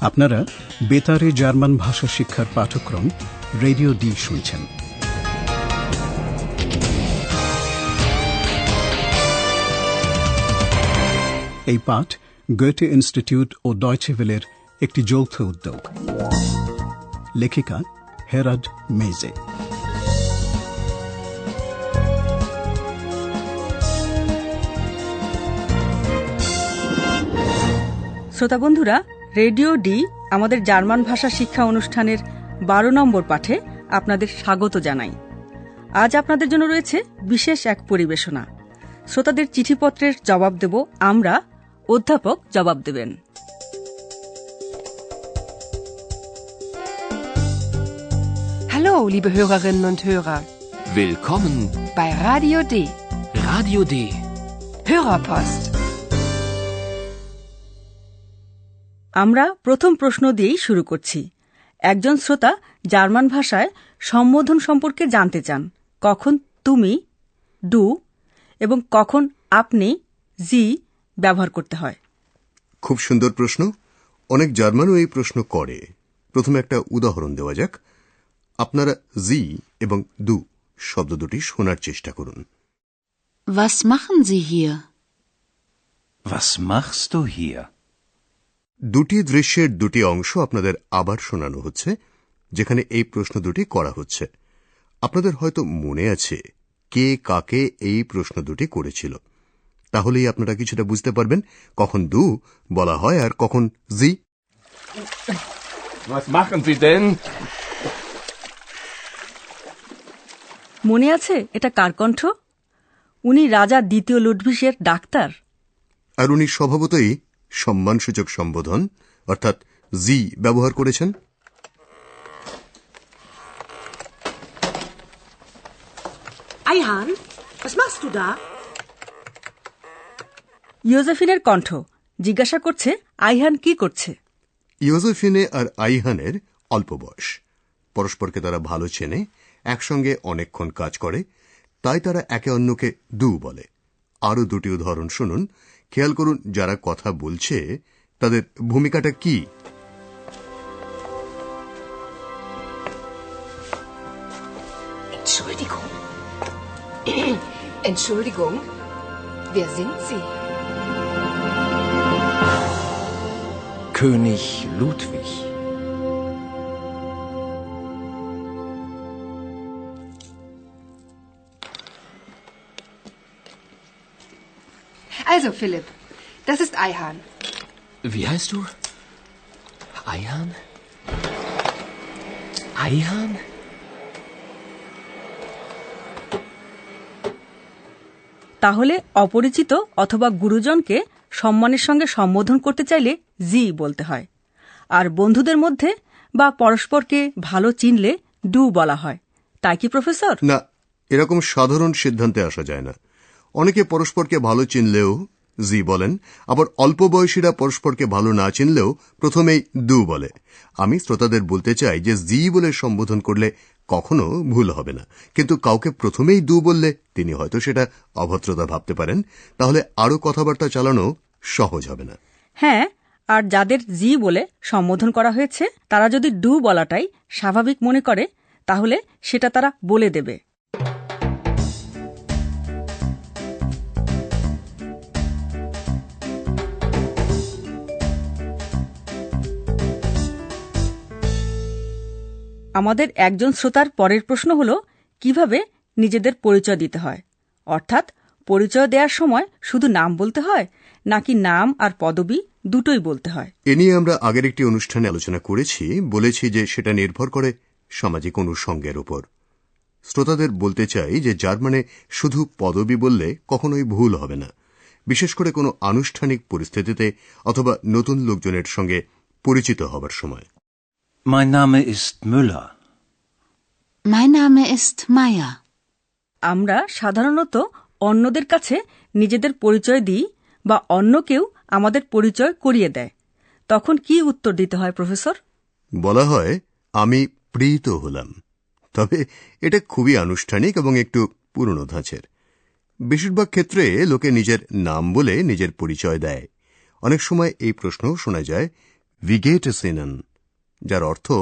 আপনারা বেতারে জার্মান ভাষা শিক্ষার পাঠক্রম রেডিও ডি শুনছেন। এই পাঠ গোয়েটে ইনস্টিটিউট ও ডয়চেভেলের একটি যৌথ উদ্যোগ। লেখিকা হেরাড মেজে শ্রোতা বন্ধুরা রেডিও ডি আমাদের জার্মান ভাষা শিক্ষা অনুষ্ঠানের বারো নম্বর পাঠে আপনাদের স্বাগত জানাই আজ আপনাদের জন্য রয়েছে বিশেষ এক পরিবেশনা শ্রোতাদের চিঠিপত্রের জবাব দেব আমরা অধ্যাপক জবাব দেবেন Hallo, liebe Hörerinnen und Hörer, Willkommen bei Radio D. Radio D. Hörerpost. আমরা প্রথম প্রশ্ন দিয়েই শুরু করছি। একজন শ্রোতা জার্মান ভাষায় সম্বোধন সম্পর্কে জানতে চান। কখন তুমি ডু এবং কখন আপনি জি ব্যবহার করতে হয়? খুব সুন্দর প্রশ্ন। অনেক জার্মানও এই প্রশ্ন করে। প্রথমে একটা উদাহরণ দেওয়া যাক। আপনারা জি এবং দু শব্দ দুটি শোনার চেষ্টা করুন। Was machen Sie hier? Was machst du hier? দুটি দৃশ্যের দুটি অংশ আপনাদের আবার শোনানো হচ্ছে যেখানে এই প্রশ্ন দুটি করা হচ্ছে। আপনাদের হয়তো মনে আছে কে কাকে এই প্রশ্ন দুটি করেছিল। তাহলেই আপনারা কিছুটা বুঝতে পারবেন কখন দু বলা হয় আর কখন জি। Was machen Sie মনে আছে এটা কার কণ্ঠ? উনি রাজা দ্বিতীয় লুডভিসের ডাক্তার। আর উনি স্বভাবতই সম্মানসূচক সম্বোধন অর্থাৎ জি ব্যবহার করেছেন। Eihan, was machst du da? ইয়োজেফিনের কণ্ঠ জিজ্ঞাসা করছে আইহান কি করছে? ইয়োজেফিনে আর আইহানের অল্প বয়স। পরস্পরকে তারা ভালো চেনে একসঙ্গে অনেকক্ষণ কাজ করে তাই তারা একে অন্যকে দু বলে। আরও দুটি উদাহরণ শুনুন। খেয়াল করুন যারা কথা বলছে তাদের ভূমিকাটা কি? König Ludwig. Also, Philipp, das ist Eihan. Wie heißt du? Eihan? Eihan? তাহলে অপরিচিত অথবা গুরুজনকে সম্মানের সঙ্গে সম্বোধন করতে চাইলে জি বলতে হয় আর বন্ধুদের মধ্যে বা পরস্পরকে ভালো চিনলে ডু বলা হয় তাই কি প্রফেসর না এরকম সাধারণ সিদ্ধান্তে আসা যায় না অনেকে পরস্পরকে ভালো চিনলেও, জি বলেন, আবার অল্প বয়সীরা পরস্পরকে ভালো না চিনলেও প্রথমেই দু বলে। আমি শ্রোতাদের বলতে চাই যে জি বলে সম্বোধন করলে কখনো ভুল হবে না। কিন্তু কাউকে প্রথমেই দু বললে তিনি হয়তো সেটা অভদ্রতা ভাবতে পারেন। তাহলে আরও কথাবার্তা চালানো সহজ হবে না। হ্যাঁ আর যাদের জি বলে সম্বোধন করা হয়েছে, তারা যদি ডু বলাটাই স্বাভাবিক মনে করে, তাহলে সেটা তারা বলে দেবে। আমাদের একজন শ্রোতার পরের প্রশ্ন হল কীভাবে নিজেদের পরিচয় দিতে হয়? অর্থাৎ পরিচয় দেওয়ার সময় শুধু নাম বলতে হয় নাকি নাম আর পদবি দুটোই বলতে হয়? এ নিয়ে আমরা আগের একটি অনুষ্ঠানে আলোচনা করেছি বলেছি যে সেটা নির্ভর করে সামাজিক অনুষঙ্গের উপর। শ্রোতাদের বলতে চাই যে জার্মানে শুধু পদবি বললে কখনোই ভুল হবে না। বিশেষ করে কোনো আনুষ্ঠানিক পরিস্থিতিতে অথবা নতুন লোকজনের সঙ্গে পরিচিত হবার সময়। Mein Name ist Müller. Mein Name ist Meier. আমরা সাধারণত অন্যদের কাছে নিজেদের পরিচয় দিই বা অন্য কেউ আমাদের পরিচয় করিয়ে দেয়। তখন কি উত্তর দিতে হয় প্রফেসর? বলা হয় আমি প্রীত হলাম। তবে এটা খুবই আনুষ্ঠানিক এবং একটু পুরনো ধাঁচের। বেশিরভাগ ক্ষেত্রে লোকে নিজের নাম বলে নিজের পরিচয় দেয়। অনেক সময় এই প্রশ্ন শোনা যায় ভিগেটসিনন যার অর্থ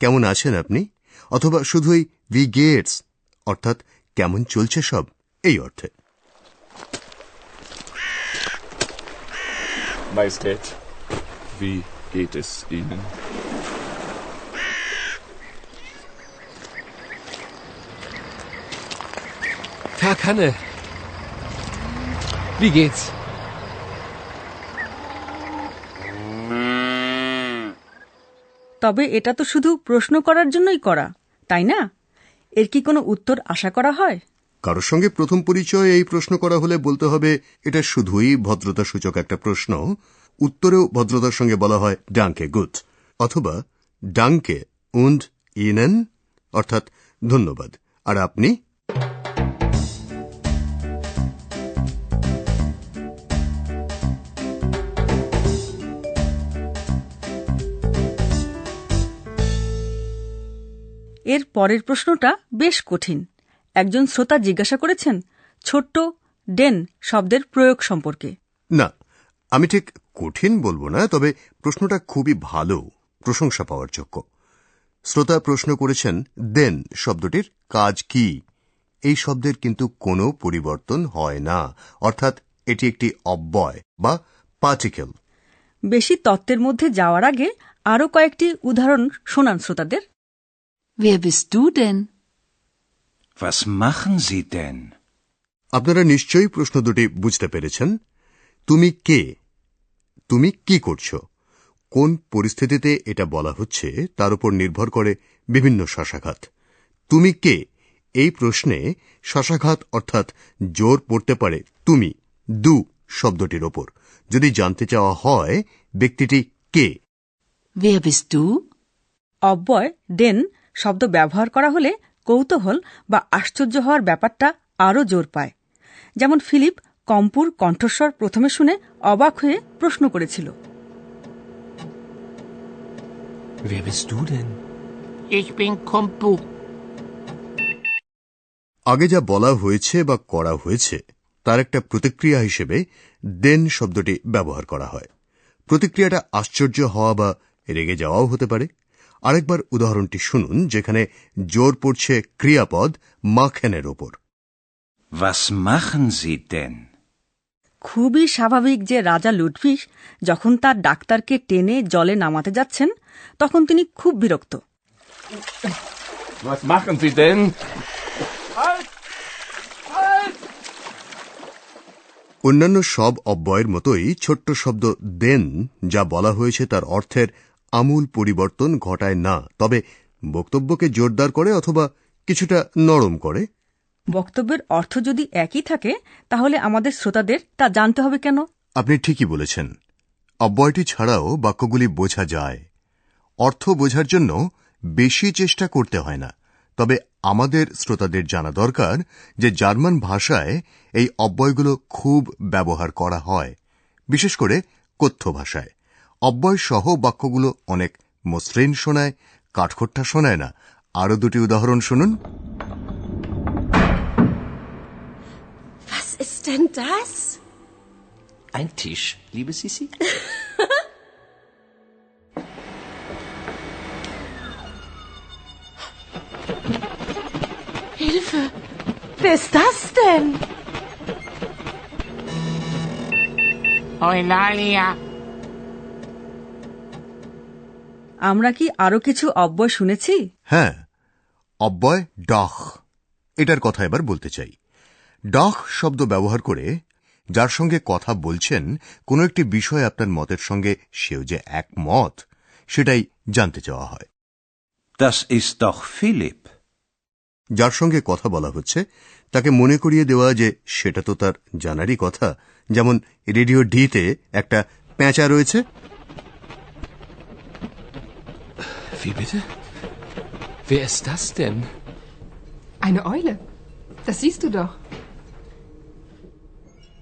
কেমন আছেন আপনি? অথবা শুধুই উই গেটস অর্থাৎ কেমন চলছে সব এই অর্থে। Herr Kanne, wie geht's? তবে এটা তো শুধু প্রশ্ন করার জন্যই করা, তাই না? এর কি কোনো উত্তর আশা করা হয়? কারোর সঙ্গে প্রথম পরিচয় এই প্রশ্ন করা হলে বলতে হবে, এটা শুধুই ভদ্রতা সূচক একটা প্রশ্ন। উত্তরেও ভদ্রতার সঙ্গে বলা হয় ডাঙ্কে গুড, অথবা ডাঙ্কে উন্ড, ইনেন, অর্থাৎ ধন্যবাদ। আর আপনি? এর পরের প্রশ্নটা বেশ কঠিন। একজন শ্রোতা জিজ্ঞাসা করেছেন ছোট্ট ডেন শব্দের প্রয়োগ সম্পর্কে। না আমি ঠিক কঠিন বলব না তবে প্রশ্নটা খুবই ভালো প্রশংসা পাওয়ার যোগ্য। শ্রোতা প্রশ্ন করেছেন দেন শব্দটির কাজ কি? এই শব্দের কিন্তু কোনো পরিবর্তন হয় না অর্থাৎ এটি একটি অব্যয় বা পার্টিকেল বেশি তত্ত্বের মধ্যে যাওয়ার আগে আরও কয়েকটি উদাহরণ শোনান শ্রোতাদের। Wer bist du denn? Was machen Sie denn? আপনারা নিশ্চয়ই প্রশ্ন দুটি বুঝতে পেরেছেন। তুমি কে? তুমি কি করছ? কোন পরিস্থিতিতে এটা বলা হচ্ছে তার উপর নির্ভর করে বিভিন্ন শ্বাসাঘাত তুমি কে? এই প্রশ্নে শ্বাসাঘাত অর্থাৎ জোর পড়তে পারে তুমি দু শব্দটির ওপর। যদি জানতে চাওয়া হয় ব্যক্তিটি কে? Wer bist du? অব্যয় ডেন শব্দ ব্যবহার করা হলে কৌতূহল বা আশ্চর্য হওয়ার ব্যাপারটা আরও জোর পায় যেমন ফিলিপ কম্পুর কণ্ঠস্বর প্রথমে শুনে অবাক হয়ে প্রশ্ন করেছিল Wer bist du denn? Ich bin Kompu. আগে যা বলা হয়েছে বা করা হয়েছে তার একটা প্রতিক্রিয়া হিসেবে দেন শব্দটি ব্যবহার করা হয় প্রতিক্রিয়াটা আশ্চর্য হওয়া বা রেগে যাওয়াও হতে পারে আরেকবার উদাহরণটি শুনুন যেখানে জোর পড়ছে ক্রিয়াপদ মাখেনের ওপর Was machen Sie denn? খুবই স্বাভাবিক যে রাজা লুডভিস যখন তার ডাক্তারকে টেনে জলে নামাতে যাচ্ছেন তখন তিনি খুব বিরক্ত Was machen Sie denn? অন্যান্য সব অব্যয়ের মতোই ছোট্ট শব্দ দেন যা বলা হয়েছে তার অর্থের আমূল পরিবর্তন ঘটায় না তবে বক্তব্যকে জোরদার করে অথবা কিছুটা নরম করে? বক্তব্যের অর্থ যদি একই থাকে তাহলে আমাদের শ্রোতাদের তা জানতে হবে কেন? আপনি ঠিকই বলেছেন। অব্যয়টি ছাড়াও বাক্যগুলি বোঝা যায়। অর্থ বোঝার জন্য বেশি চেষ্টা করতে হয় না তবে আমাদের শ্রোতাদের জানা দরকার যে জার্মান ভাষায় এই অব্যয়গুলো খুব ব্যবহার করা হয় বিশেষ করে কথ্য ভাষায়। অব্যয় সহ বাক্যগুলো অনেক মসৃণ শোনায় কাঠখোট্টা শোনায় না। আরও দুটি উদাহরণ শুনুন। Hilfe! Wer? Eulalia, আমরা কি আরও কিছু অব্যয় শুনেছি? হ্যাঁ অব্যয় ডখ। এটার কথা এবার বলতে চাই। ডখ শব্দ ব্যবহার করে যার সঙ্গে কথা বলছেন কোনো একটি বিষয় আপনার মতের সঙ্গে সেও যে একমত সেটাই জানতে চাওয়া হয়। Das ist doch Philipp. যার সঙ্গে কথা বলা হচ্ছে তাকে মনে করিয়ে দেওয়া যে সেটা তো তার জানারই কথা। যেমন রেডিও ডিতে একটা প্যাঁচা রয়েছে Wie bitte? Wer ist das denn? Eine Eule. Das siehst du doch.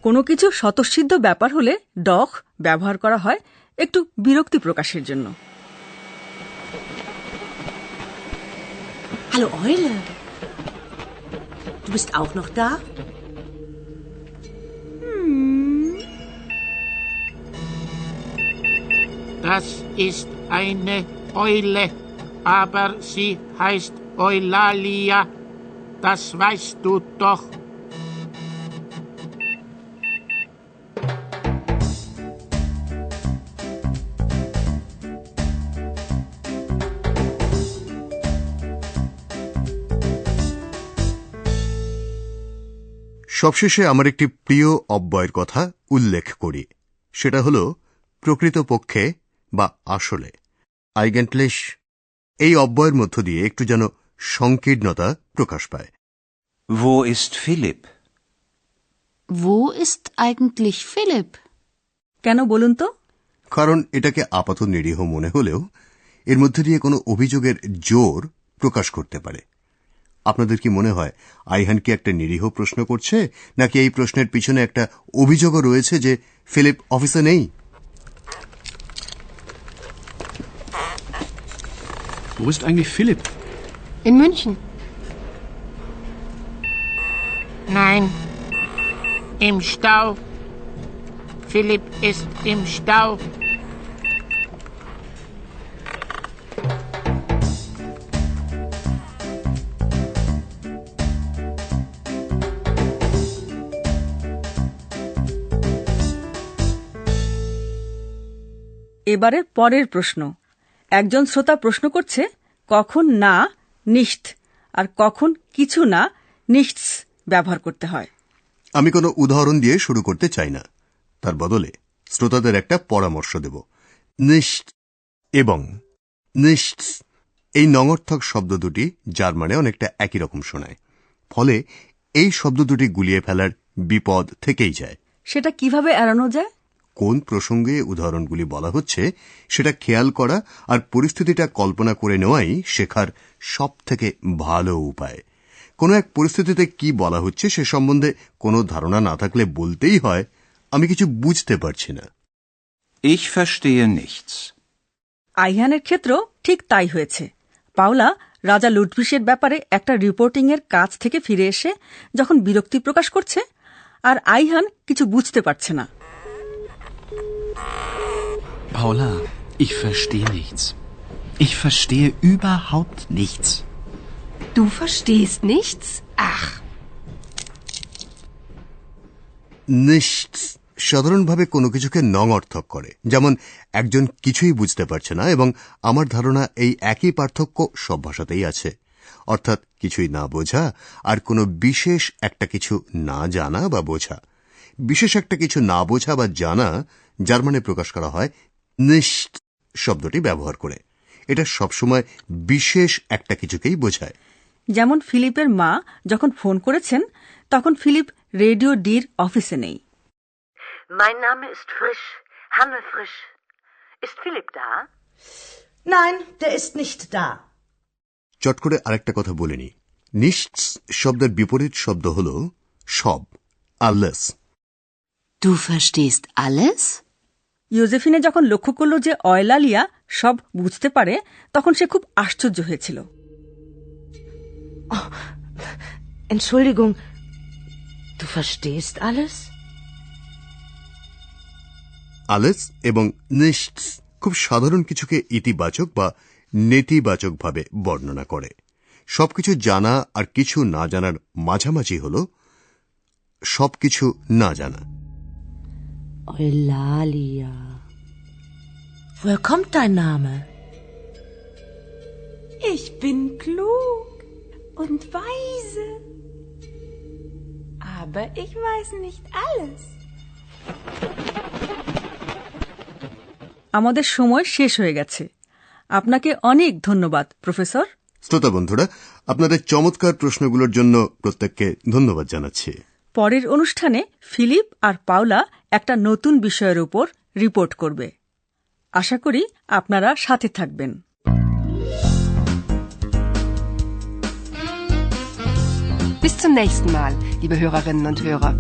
কোনো কিছু স্বতঃসিদ্ধ ব্যাপার হলে ডখ ব্যবহার করা হয় একটু বিরক্তি প্রকাশের জন্য Hallo Eule. Du bist auch noch da? Das ist eine Eule, aber sie heißt Eulalia. Das weißt du doch. সবশেষে আমার একটি প্রিয় অব্যয়ের কথা উল্লেখ করি সেটা হল প্রকৃতপক্ষে বা আসলে আইগেন্টলিশ। এই অব্যয়ের মধ্য দিয়ে একটু যেন সংকীর্ণতা প্রকাশ পায়। Wo ist Philipp? Wo ist eigentlich Philipp? কেন বলুন তো? কারণ এটাকে আপাত নিরীহ মনে হলেও এর মধ্যে দিয়ে কোনো অভিযোগের জোর প্রকাশ করতে পারে। আপনাদের কি মনে হয় আইহান কি একটা নিরীহ প্রশ্ন করছে নাকি এই প্রশ্নের পিছনে একটা অভিযোগও রয়েছে যে ফিলিপ অফিসে নেই? Wo ist eigentlich Philipp? In München. Nein. Im Stau. Philipp ist im Stau. এবারে পরের প্রশ্ন একজন শ্রোতা প্রশ্ন করছে কখন না নিষ্ঠ আর কখন কিছু না নিশ্চ ব্যবহার করতে হয়। আমি কোনো উদাহরণ দিয়ে শুরু করতে চাই না। তার বদলে শ্রোতাদের একটা পরামর্শ দেব। নিশ্চ এবং নিশ্চ এই নঙর্থক শব্দ দুটি জার্মানে অনেকটা একই রকম শোনায়। ফলে এই শব্দ দুটি গুলিয়ে ফেলার বিপদ থেকেই যায়। সেটা কীভাবে এড়ানো যায়? কোন প্রসঙ্গে উদাহরণগুলি বলা হচ্ছে সেটা খেয়াল করা আর পরিস্থিতিটা কল্পনা করে নেওয়াই শেখার সব থেকে ভালো উপায়। কোনো এক পরিস্থিতিতে কি বলা হচ্ছে সে সম্বন্ধে কোনো ধারণা না থাকলে বলতেই হয় আমি কিছু বুঝতে পারছি না। Ich verstehe nichts. আইহানের ক্ষেত্রেও ঠিক তাই হয়েছে। পাওলা রাজা লুডভিসের ব্যাপারে একটা রিপোর্টিংয়ের কাজ থেকে ফিরে এসে যখন বিরক্তি প্রকাশ করছে আর আইহান কিছু বুঝতে পারছে না। Paula, ich verstehe nichts. Ich verstehe überhaupt nichts. Du verstehst nichts? Ach, নিশ্চ সাধারণভাবে কোনো কিছুকে নং অর্থক করে যেমন একজন কিছুই বুঝতে পারছে না এবং আমার ধারণা এই একই পার্থক্য সব ভাষাতেই আছে অর্থাৎ কিছুই না বোঝা আর কোনো বিশেষ একটা কিছু না জানা বা বোঝা বিশেষ একটা কিছু না বোঝা বা জানা জার্মানে প্রকাশ করা হয় নিশ্চ শব্দটি ব্যবহার করে এটা সবসময় বিশেষ একটা কিছুকেই বোঝায় যেমন ফিলিপের মা যখন ফোন করেছেন তখন ফিলিপ রেডিও ডির অফিসে নেই Mein Name ist Frisch, Hanne Frisch. Ist Philipp da? Nein, der ist nicht da. চট করে আরেকটা কথা বলিনি নিশ্চ শব্দের বিপরীত শব্দ হল সব আল্লাস Du verstehst alles? ইউজেফিনে যখন লক্ষ্য করল যে অয়লালিয়া সব বুঝতে পারে তখন সে খুব আশ্চর্য হয়েছিল। Entschuldigung, du verstehst alles? আলেস এবং নিশ্চ খুব সাধারণ কিছুকে ইতিবাচক বা নেতিবাচকভাবে বর্ণনা করে। সবকিছু জানা আর কিছু না জানার মাঝামাঝি হল সবকিছু না জানা। Eulalia. Woher kommt dein Name? Ich bin klug und weise. Aber ich weiß nicht alles. আমাদের সময় শেষ হয়ে গেছে আপনাকে অনেক ধন্যবাদ প্রফেসর শ্রোতা বন্ধুরা আপনাদের চমৎকার প্রশ্নগুলোর জন্য প্রত্যেককে ধন্যবাদ জানাচ্ছি পরের অনুষ্ঠানে ফিলিপ আর পাওলা একটা নতুন বিষয়ের উপর রিপোর্ট করবে। আশা করি আপনারা সাথে থাকবেন। Bis zum nächsten Mal, liebe Hörerinnen und Hörer.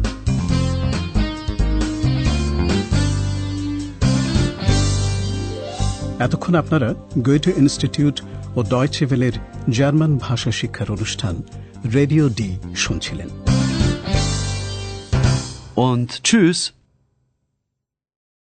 এতক্ষণ আপনারা গোয়েটে ইনস্টিটিউট ও ডয়চেভেলের জার্মান ভাষা শিক্ষার অনুষ্ঠান রেডিও ডি শুনছিলেন। Und tschüss.